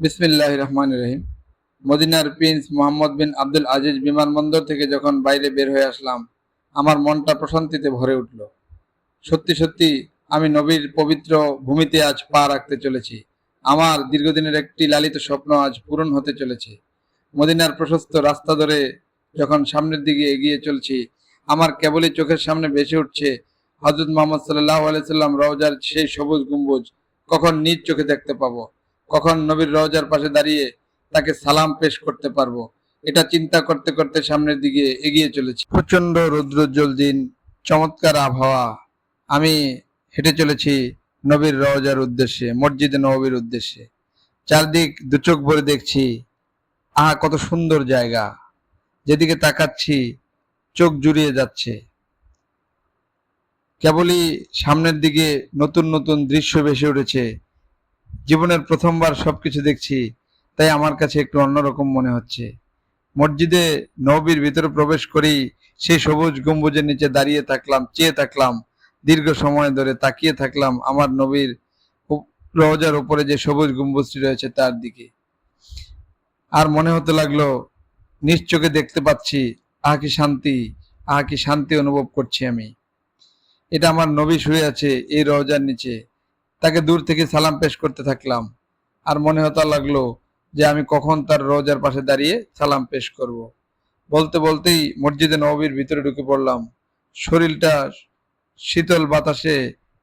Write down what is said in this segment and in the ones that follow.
বিসমিল্লাহ রহমান রহিম মদিনার prince Mohammed bin Abdul Aziz বিমানবন্দর থেকে যখন বাইরে বের হয়ে আসলাম, আমার মনটা প্রশান্তিতে ভরে উঠল। সত্যি সত্যি, আমি নবীর পবিত্র ভূমিতে আজ পা রাখতে চলেছি। আমার দীর্ঘদিনের একটি লালিত স্বপ্ন আজ পূরণ হতে চলেছে। মদিনার প্রশস্ত রাস্তা ধরে যখন সামনের দিকে এগিয়ে চলছি, আমার কেবলই চোখের সামনে ভেসে উঠছে হজরত মোহাম্মদ সাল্লাহ আলাইসাল্লাম রওজার সেই সবুজ গম্বুজ কখন নিজ চোখে দেখতে পাবো? কখন নবীর রওজার পাশে দাঁড়িয়ে তাকে সালাম পেশ করতে পারব। এটা চিন্তা করতে করতে সামনের দিকে এগিয়ে চলেছি। প্রচণ্ড রৌদ্রোজ্জ্বল দিন, চমৎকার আবহাওয়া। আমি হেঁটে চলেছি নবীর রওজার উদ্দেশ্যে, মসজিদে নবীর উদ্দেশ্যে। চারদিক দু চোখ ভরে দেখছি, আহা, কত সুন্দর জায়গা। যেদিকে তাকাচ্ছি, চোখ জুড়িয়ে যাচ্ছে। কেবলই সামনের দিকে নতুন নতুন দৃশ্য ভেসে উঠেছে। জীবনের প্রথমবার সবকিছু দেখছি, তাই আমার কাছে একটু অন্যরকম মনে হচ্ছে। মসজিদে নবীর ভিতরে প্রবেশ করেই সেই সবুজ গম্বুজের নিচে দাঁড়িয়ে থাকলাম, চেয়ে থাকলাম, দীর্ঘ সময় ধরে তাকিয়ে থাকলাম আমার নবীর রওজার উপরে যে সবুজ গম্বুজটি রয়েছে তার দিকে। আর মনে হতে লাগল, নিজ চোখে দেখতে পাচ্ছি, আহা কি শান্তি, আহা কি শান্তি অনুভব করছি আমি। এটা আমার নবী শুয়ে আছে এই রওজার নিচে। তাকে দূর থেকে সালাম পেশ করতে থাকলাম। আর মনে হতে লাগল যে আমি কখন তার রোজার পাশে দাঁড়িয়ে সালাম পেশ করব। বলতে বলতেই মসজিদে নবীর ভিতরে ঢুকে পড়লাম। শরীরটা শীতল বাতাসে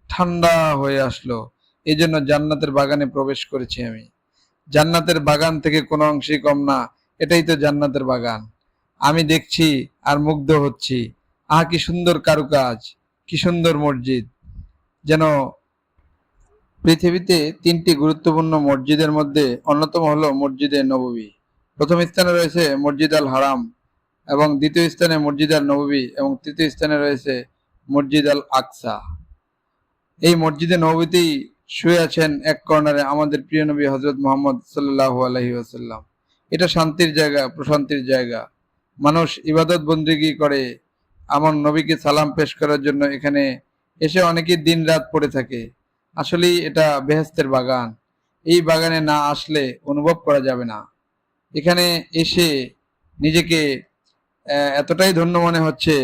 ঠান্ডা হয়ে আসলো। এই জন্য জান্নাতের বাগানে প্রবেশ করেছি আমি। জান্নাতের বাগান থেকে কোনো অংশেই কম না, এটাই তো জান্নাতের বাগান। আমি দেখছি আর মুগ্ধ হচ্ছি। আহা, কি সুন্দর কারুকাজ, কি সুন্দর মসজিদ। যেন পৃথিবীতে তিনটি গুরুত্বপূর্ণ মসজিদের মধ্যে অন্যতম হলো মসজিদে নববী। প্রথম স্থানে রয়েছে মসজিদ আল হারাম এবং দ্বিতীয় স্থানে মসজিদ আল নববী এবং তৃতীয় স্থানে রয়েছে মসজিদ আল আকসা। এই মসজিদে নববীতেই শুয়ে আছেন এক কর্নারে আমাদের প্রিয় নবী হজরত মোহাম্মদ সাল্লাহ আলহি আসাল্লাম এটা শান্তির জায়গা, প্রশান্তির জায়গা। মানুষ ইবাদত বন্দিগি করে আমার নবীকে সালাম পেশ করার জন্য এখানে এসে অনেকেই দিন রাত পড়ে থাকে। আসলেই এটা বেহেস্তের বাগান। এই বাগানে না আসলে অনুভব করা যাবে না। এখানে এসে নিজেকে এতটাই ধন্য মনে হচ্ছে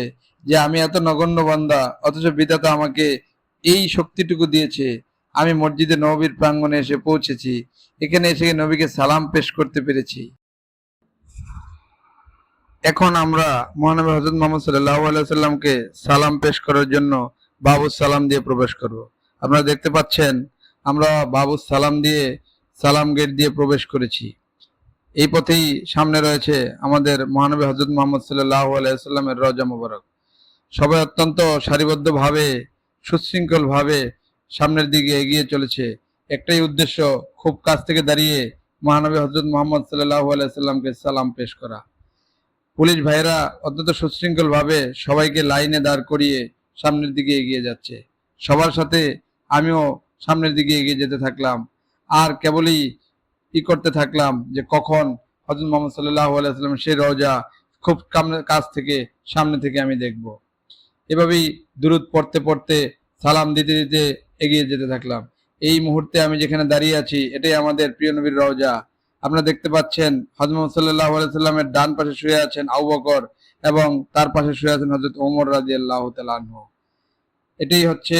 যে আমি এত নগণ্য বান্দা, অথচ বিধাতা আমাকে এই শক্তিটুকু দিয়েছে। আমি মসজিদে নবীর প্রাঙ্গণে এসে পৌঁছেছি। এখানে এসে নবীকে সালাম পেশ করতে পেরেছি। এখন আমরা মহানবী হজরত মোহাম্মদ সাল্লাহ আলাইসাল্লামকে সালাম পেশ করার জন্য বাবু সালাম দিয়ে প্রবেশ করব। আপনারা দেখতে পাচ্ছেন, আমরা বাবু সালাম দিয়ে, সালাম গেট দিয়ে প্রবেশ করেছি। এই পথেই সামনে রয়েছে আমাদের মহানবী হজরত মোহাম্মদ সাল্লাহ আলাইসাল্লামের রজা মুবারক। সবাই অত্যন্ত সারিবদ্ধভাবে, সুশৃঙ্খলভাবে সামনের দিকে এগিয়ে চলেছে। একটাই উদ্দেশ্য, খুব কাছ থেকে দাঁড়িয়ে মহানবী হজরত মোহাম্মদ সাল্লাহ আলাইসাল্লামকে সালাম পেশ করা। পুলিশ ভাইয়েরা অত্যন্ত সুশৃঙ্খলভাবে সবাইকে লাইনে দাঁড় করিয়ে সামনের দিকে এগিয়ে যাচ্ছে। সবার সাথে আমিও সামনের দিকে এগিয়ে যেতে থাকলাম। আর কেবলই ই করতে থাকলাম যে কখন হজরত মোহাম্মদ সাল্লাহ আলাইসাল্লাম সেই রওজা খুব কাছ থেকে, সামনে থেকে আমি দেখব। এভাবেই দূরত পড়তে পড়তে সালাম দিতে দিতে এগিয়ে যেতে থাকলাম। এই মুহূর্তে আমি যেখানে দাঁড়িয়ে আছি, এটাই আমাদের প্রিয় নবীর রওজা। আপনারা দেখতে পাচ্ছেন হজরত মোহাম্মদ সাল্লাহ আলাইসাল্লামের ডান পাশে শুয়ে আছেন আবু বকর এবং তার পাশে শুয়ে আছেন হজরত ওমর রাজি আল্লাহ তালাহ এটাই হচ্ছে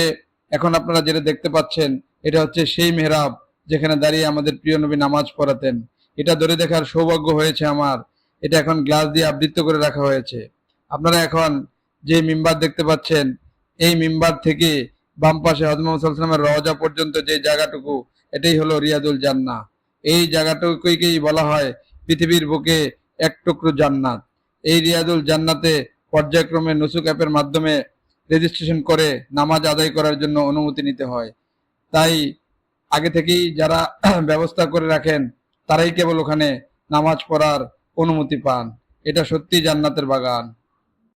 এখন আপনারা যেটা দেখতে পাচ্ছেন, এটা হচ্ছে সেই মেহরাব যেখানে দাঁড়িয়ে আমাদের প্রিয় নবী নামাজ পড়াতেন। এটা ধরে দেখার সৌভাগ্য হয়েছে আমার। এটা এখন গ্লাস দিয়ে আবৃত্ত করে রাখা হয়েছে। আপনারা এখন যে মিম্বার দেখতে পাচ্ছেন, এই মিম্বার থেকে বাম পাশে মোহাম্মদ সাল্লাল্লাহু রওজা পর্যন্ত যে জায়গাটুকু, এটাই হলো রিয়াদুল জান্না এই জায়গাটুকুকেই বলা হয় পৃথিবীর বুকে এক টুকরো জান্নাত। এই রিয়াদুল জান্নাতে পর্যায়ক্রমে নুসুক অ্যাপের মাধ্যমে রেজিস্ট্রেশন করে নামাজ আদায় করার জন্য অনুমতি নিতে হয়। তাই আগে থেকেই যারা ব্যবস্থা করে রাখেন, তারাই কেবল ওখানে নামাজ পড়ার অনুমতি পান। এটা সত্যি জান্নাতের বাগান।